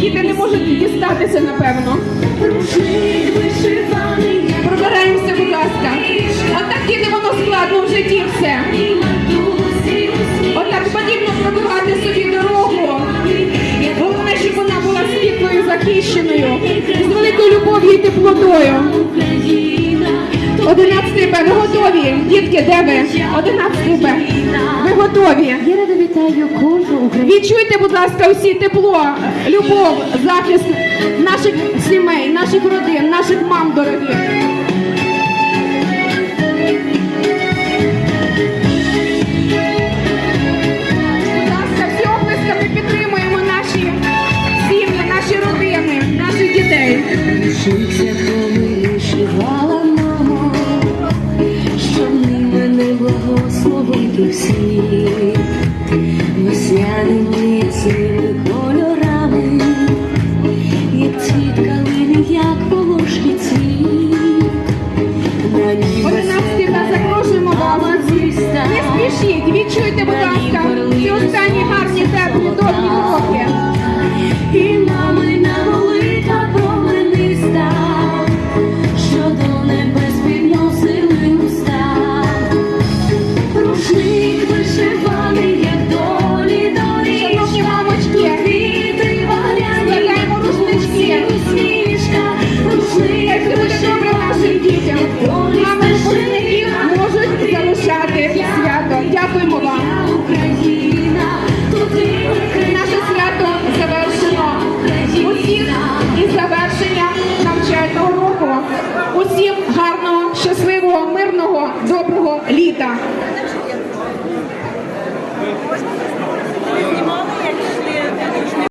діти не можуть дістатися, напевно. Пробираємося, будь ласка. Отак От діти воно складно в житті все. Отак От потрібно пробивати собі дорогу. Головне, щоб вона була світлою, захищеною, з великою любов'ю і теплотою. Одинадцятий Б, Ми готові. Дітки, де ви? Одинадцятий Б. Готові? Я рада вітаю кожну українцю. Відчуйте, будь ласка, всі тепло, любов, захист наших сімей, наших родин, наших мам дорогих. Будь ласка, всі оплесками підтримуємо наші сім'ї, наші родини, наших дітей. Весняними ясними кольорами, як цвіт калини, як волошки цвіт. На ній нас запрошуємо вас. Не спішіть, відчуйте, будь ласка, ці останні гарні теплі добрі уроки. І дітям. Випускників можуть залишати свято. Дякуємо вам. Україна, Наше свято завершено. Усіх із завершення навчального року. Усім гарного, щасливого, мирного, доброго літа.